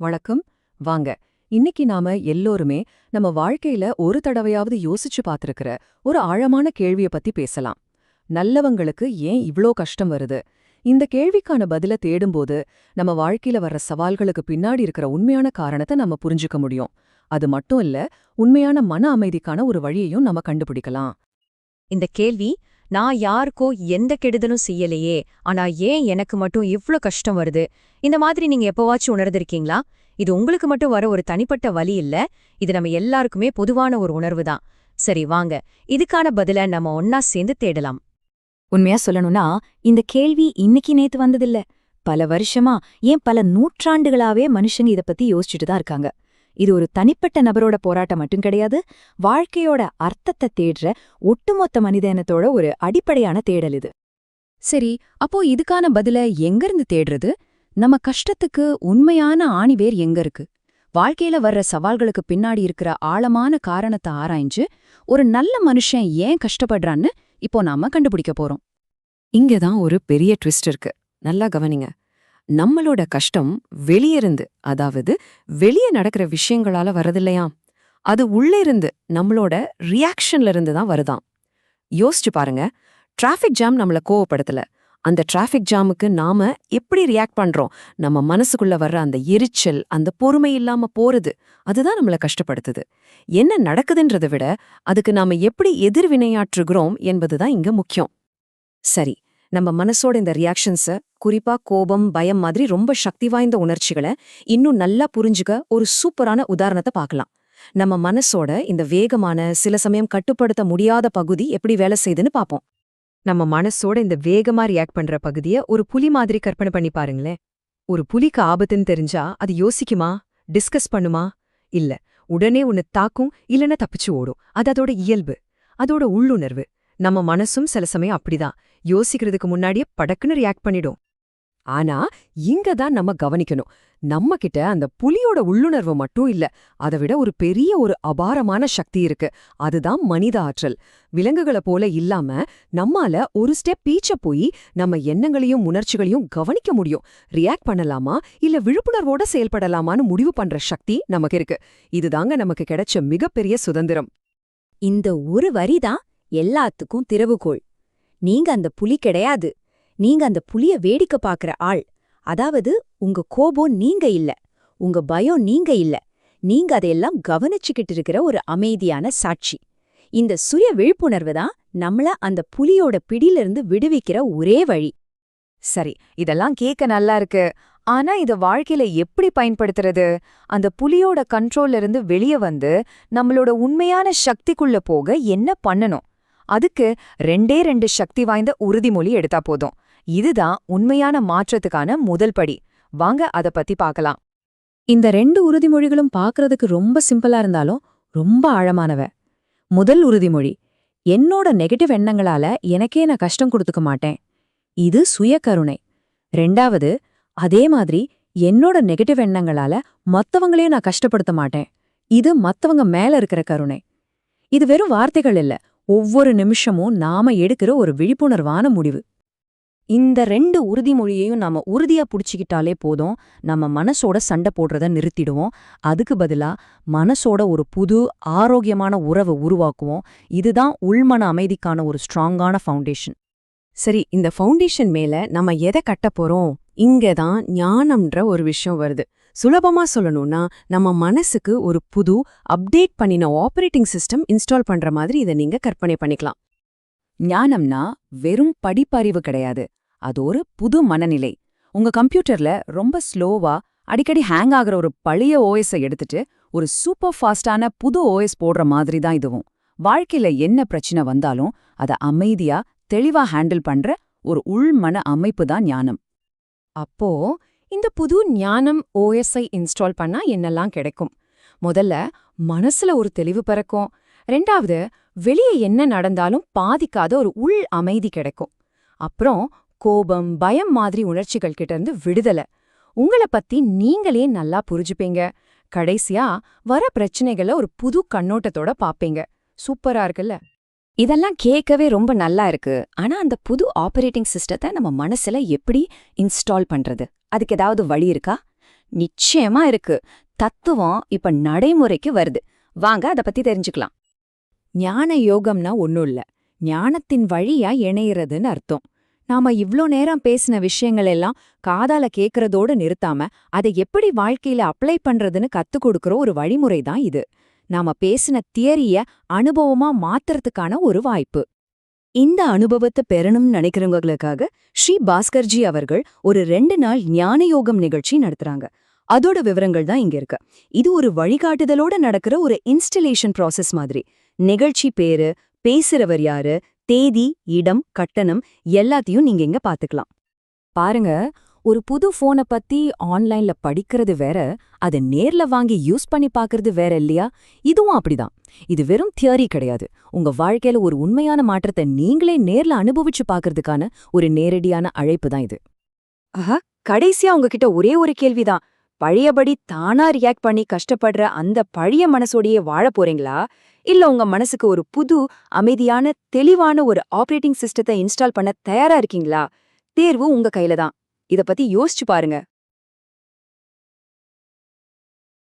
வணக்கம். வாங்க இன்னைக்கு நாம எல்லோருமே நம்ம வாழ்க்கையில ஒரு தடவையாவது யோசிச்சு பார்த்திருக்கிற ஒரு ஆழமான கேள்விய பத்தி பேசலாம். நல்லவங்களுக்கு ஏன் இவ்ளோ கஷ்டம் வருது? இந்த கேள்விக்கான பதில தேடும்போது நம்ம வாழ்க்கையில வர்ற சவால்களுக்கு பின்னாடி இருக்கிற உண்மையான காரணத்தை நம்ம புரிஞ்சுக்க முடியும். அது மட்டும் இல்ல உண்மையான மன அமைதிக்கான ஒரு வழியையும் நம்ம கண்டுபிடிக்கலாம். இந்த கேள்வி நான் யாருக்கோ எந்த கெடுதலும் செய்யலையே ஆனா ஏன் எனக்கு மட்டும் இவ்ளோ கஷ்டம் வருது? இந்த மாதிரி நீங்க எப்பவாச்சும் உணர்ந்திருக்கீங்களா? இது உங்களுக்கு மட்டும் வர ஒரு தனிப்பட்ட வழி இல்ல இது நம்ம எல்லாருக்குமே பொதுவான ஒரு உணர்வு தான். சரி வாங்க. இதுக்கான பதில நம்ம ஒன்னா சேர்ந்து தேடலாம். உண்மையா சொல்லணும்னா இந்த கேள்வி இன்னைக்கு நேத்து வந்ததில்ல. பல வருஷமா ஏன் பல நூற்றாண்டுகளாவே மனுஷங்க இத பத்தி யோசிச்சுட்டு தான் இருக்காங்க. இது ஒரு தனிப்பட்ட நபரோட போராட்டம் மட்டும் கிடையாது வாழ்க்கையோட அர்த்தத்தை தேடுற ஒட்டுமொத்த மனித இனத்தோட ஒரு அடிப்படையான தேடல் இது. சரி அப்போ இதுக்கான பதில எங்கிருந்து தேடுறது? நம்ம கஷ்டத்துக்கு உண்மையான ஆணிவேர் எங்க இருக்கு? வாழ்க்கையில வர்ற சவால்களுக்கு பின்னாடி இருக்கிற ஆழமான காரணத்தை ஆராய்ஞ்சு ஒரு நல்ல மனுஷன் ஏன் கஷ்டப்படுறான்னு இப்போ நாம கண்டுபிடிக்க போறோம். இங்கதான் ஒரு பெரிய ட்விஸ்ட் இருக்கு. நல்லா கவனிங்க. நம்மளோட கஷ்டம் வெளியிருந்து அதாவது வெளியே நடக்கிற விஷயங்களால வரதில்லையாம் அது உள்ளே இருந்து நம்மளோட ரியாக்ஷன்ல இருந்து தான் வருதாம் யோசிச்சு பாருங்க. டிராஃபிக் ஜாம் நம்மள கோவப்படுத்தல. அந்த டிராஃபிக் ஜாமுக்கு நாம எப்படி ரியாக்ட் பண்றோம்? நம்ம மனசுக்குள்ள வர்ற அந்த எரிச்சல் அந்த பொறுமை இல்லாம போறது அதுதான் நம்மள கஷ்டப்படுத்துது. என்ன நடக்குதுன்றதை விட அதுக்கு நாம எப்படி எதிர்வினையாற்றுகிறோம் என்பதுதான் இங்க முக்கியம். சரி நம்ம மனசோட இந்த ரியாக்ஷன்ஸ குறிப்பா கோபம் பயம் மாதிரி ரொம்ப சக்தி வாய்ந்த உணர்ச்சிகளை இன்னும் நல்லா புரிஞ்சுக்க ஒரு சூப்பரான உதாரணத்தை பார்க்கலாம் நம்ம மனசோட இந்த வேகமான சில சமயம் கட்டுப்படுத்த முடியாத பகுதி எப்படி வேலை செய்யுதுன்னு பார்ப்போம் நம்ம மனசோட இந்த வேகமா ரியாக்ட் பண்ற பகுதிய ஒரு புலி மாதிரி கற்பனை பண்ணி பாருங்களேன். ஒரு புலிக்கு ஆபத்துன்னு தெரிஞ்சா அது யோசிக்குமா? டிஸ்கஸ் பண்ணுமா? இல்ல உடனே உன்னை தாக்கும் இல்லைன்னா தப்பிச்சு ஓடும். அது அதோட இயல்பு அதோட உள்ளுணர்வு. நம்ம மனசும் சில சமயம் அப்படிதான். யோசிக்கிறதுக்கு முன்னாடியே படக்குன்னு ரியாக்ட் பண்ணிடும். ஆனா இங்க தான் நம்ம கவனிக்கணும். நம்ம கிட்ட அந்த புலியோட உள்ளுணர்வு மட்டும் இல்ல அதை விட ஒரு பெரிய ஒரு அபாரமான சக்தி இருக்கு. அதுதான் மனித ஆற்றல். விலங்குகளை போல இல்லாம நம்மால ஒரு ஸ்டெப் பீச்ச போய் நம்ம எண்ணங்களையும் உணர்ச்சிகளையும் கவனிக்க முடியும். ரியாக்ட் பண்ணலாமா? இல்ல விழிப்புணர்வோட செயல்படலாமான்னு முடிவு பண்ற சக்தி நமக்கு இருக்கு. இதுதாங்க நமக்கு கிடைச்ச மிகப்பெரிய சுதந்திரம். இந்த ஒரு வரிதான் எல்லாத்துக்கும் திறவுகோள். நீங்க அந்த புலி கிடையாது. நீங்க அந்த புலிய வேடிக்கை பாக்குற ஆள். அதாவது உங்க கோபம் நீங்க இல்ல. உங்க பயம் நீங்க இல்ல. நீங்க அதையெல்லாம் கவனிச்சுக்கிட்டு இருக்கிற ஒரு அமைதியான சாட்சி. இந்த சுய விழிப்புணர்வு தான் நம்மள அந்த புலியோட பிடியிலிருந்து விடுவிக்கிற ஒரே வழி. சரி இதெல்லாம் கேட்க நல்லா இருக்கு. ஆனா இத வாழ்க்கையில எப்படி பயன்படுத்துறது? அந்த புலியோட கண்ட்ரோல்ல இருந்து வெளிய வந்து நம்மளோட உண்மையான சக்திக்குள்ள போக என்ன பண்ணணும்? அதுக்கு ரெண்டே ரெண்டு சக்தி வாய்ந்த உறுதிமொழி எடுத்தா போதும். இதுதான் உண்மையான மாற்றத்துக்கான முதல் படி. வாங்க அத பத்தி பார்க்கலாம் இந்த ரெண்டு உறுதிமொழிகளும் பார்க்கறதுக்கு ரொம்ப சிம்பிளா இருந்தாலும் ரொம்ப ஆழமானவ. முதல் உறுதிமொழி என்னோட நெகட்டிவ் எண்ணங்களால எனக்கே நான் கஷ்டம் கொடுத்துக்க மாட்டேன். இது சுய கருணை ரெண்டாவது அதே மாதிரி என்னோட நெகட்டிவ் எண்ணங்களால மத்தவங்களையும் நான் கஷ்டப்படுத்த மாட்டேன். இது மத்தவங்க மேல இருக்கிற கருணை. இது வெறும் வார்த்தைகள் இல்ல. ஒவ்வொரு நிமிஷமும் நாம எடுக்கிற ஒரு விழிப்புணர்வான முடிவு. இந்த ரெண்டு உறுதிமொழியையும் நாம உறுதியா புடிச்சுக்கிட்டாலே போதும் நம்ம மனசோட சண்டை போடுறத நிறுத்திடுவோம். அதுக்கு பதிலா மனசோட ஒரு புது ஆரோக்கியமான உறவை உருவாக்குவோம். இதுதான் உள்மன அமைதிக்கான ஒரு ஸ்ட்ராங்கான ஃபவுண்டேஷன். சரி இந்த ஃபவுண்டேஷன் மேல நம்ம எதை கட்ட போறோம்? இங்க தான் ஞானம்ன்ற ஒரு விஷயம் வருது. சுலபமா சொல்லணும்னா நம்ம மனசுக்கு ஒரு புது அப்டேட் பண்ணின ஆபரேட்டிங் சிஸ்டம் இன்ஸ்டால் பண்ற மாதிரி இதை நீங்க கற்பனை பண்ணிக்கலாம். ஞானம்னா வெறும் படிப்பறிவு கிடையாது. அது ஒரு புது மனநிலை. உங்க கம்ப்யூட்டர்ல ரொம்ப ஸ்லோவா அடிக்கடி ஹேங் ஆகுற ஒரு பழைய ஓஎஸை எடுத்துட்டு ஒரு சூப்பர் ஃபாஸ்டான புது ஓஎஸ் போடுற மாதிரி தான் இதுவும். வாழ்க்கையில என்ன பிரச்சனை வந்தாலும் அத அமைதியா தெளிவா ஹேண்டில் பண்ற ஒரு உள்மன அமைப்பு தான் ஞானம். அப்போ இந்த புது ஞானம் ஓஎஸ்ஐ இன்ஸ்டால் பண்ணா என்னெல்லாம் கிடைக்கும்? முதல்ல மனசுல ஒரு தெளிவு பிறக்கும். ரெண்டாவது வெளியே என்ன நடந்தாலும் பாதிக்காத ஒரு உள் அமைதி கிடைக்கும். அப்புறம் கோபம் பயம் மாதிரி உணர்ச்சிகள் கிட்ட இருந்து விடுதலை. உங்கள பத்தி நீங்களே நல்லா புரிஞ்சுப்பீங்க. கடைசியா வர பிரச்சனைகளை ஒரு புது கண்ணோட்டத்தோட பாப்பீங்க. சூப்பரா இருக்குல்ல? இதெல்லாம் கேட்கவே ரொம்ப நல்லா இருக்கு. ஆனா அந்த புது ஆபரேட்டிங் சிஸ்டத்தை நம்ம மனசுல எப்படி இன்ஸ்டால் பண்றது? அதுக்கு ஏதாவது வழி இருக்கா? நிச்சயமா இருக்கு. தத்துவம் இப்ப நடைமுறைக்கு வருது. வாங்க அத பத்தி தெரிஞ்சுக்கலாம். ஞான யோகம்னா ஒன்னும் இல்ல. ஞானத்தின் வழியா இணையறதுன்னு அர்த்தம். நாம இவ்ளோ நேரம் பேசின விஷயங்கள் எல்லாம் காதால கேக்குறதோட நிறுத்தாம அதை எப்படி வாழ்க்கையில அப்ளை பண்றதுன்னு கத்துக் கொடுக்கற ஒரு வழிமுறை தான் இது. நாம பேசின தியரிய அனுபவமா மாத்துறதுக்கான ஒரு வாய்ப்பு. இந்த அனுபவத்தை பெறணும்னு நினைக்கிறவங்களுக்காக ஸ்ரீ பாஸ்கர்ஜி அவர்கள் ஒரு ரெண்டு நாள் ஞான யோகம் நிகழ்ச்சி நடத்துறாங்க. அதோட விவரங்கள் தான் இங்க இருக்கு. இது ஒரு வழிகாட்டுதலோட நடக்கிற ஒரு இன்ஸ்டலேஷன் ப்ராசஸ் மாதிரி. நிகழ்ச்சி பேரு பேசுறவர் யாரு தேதி இடம் கட்டணம் எல்லாத்தையும் நீங்க இங்க பாத்துக்கலாம். பாருங்க ஒரு புது ஃபோனை பத்தி ஆன்லைன்ல படிக்கிறது வேற அதை நேர்ல வாங்கி யூஸ் பண்ணி பாக்குறது வேற இல்லையா? இதுவும் அப்படிதான். இது வெறும் தியரி கிடையாது. உங்க வாழ்க்கையில ஒரு உண்மையான மாற்றத்தை நீங்களே நேர்ல அனுபவிச்சு பாக்குறதுக்கான ஒரு நேரடியான அழைப்பு தான் இது. ஆஹா கடைசியா உங்ககிட்ட ஒரே ஒரு கேள்விதான். பழையபடி தானா ரியாக்ட் பண்ணி கஷ்டப்படுற அந்த பழைய மனசோடையே வாழ போறீங்களா? இல்ல உங்க மனசுக்கு ஒரு புது அமைதியான தெளிவான ஒரு ஆபரேட்டிங் சிஸ்டத்தை இன்ஸ்டால் பண்ண தயாரா இருக்கீங்களா? தேர்வு உங்க கையில தான். இத பத்தி யோசிச்சு பாருங்க.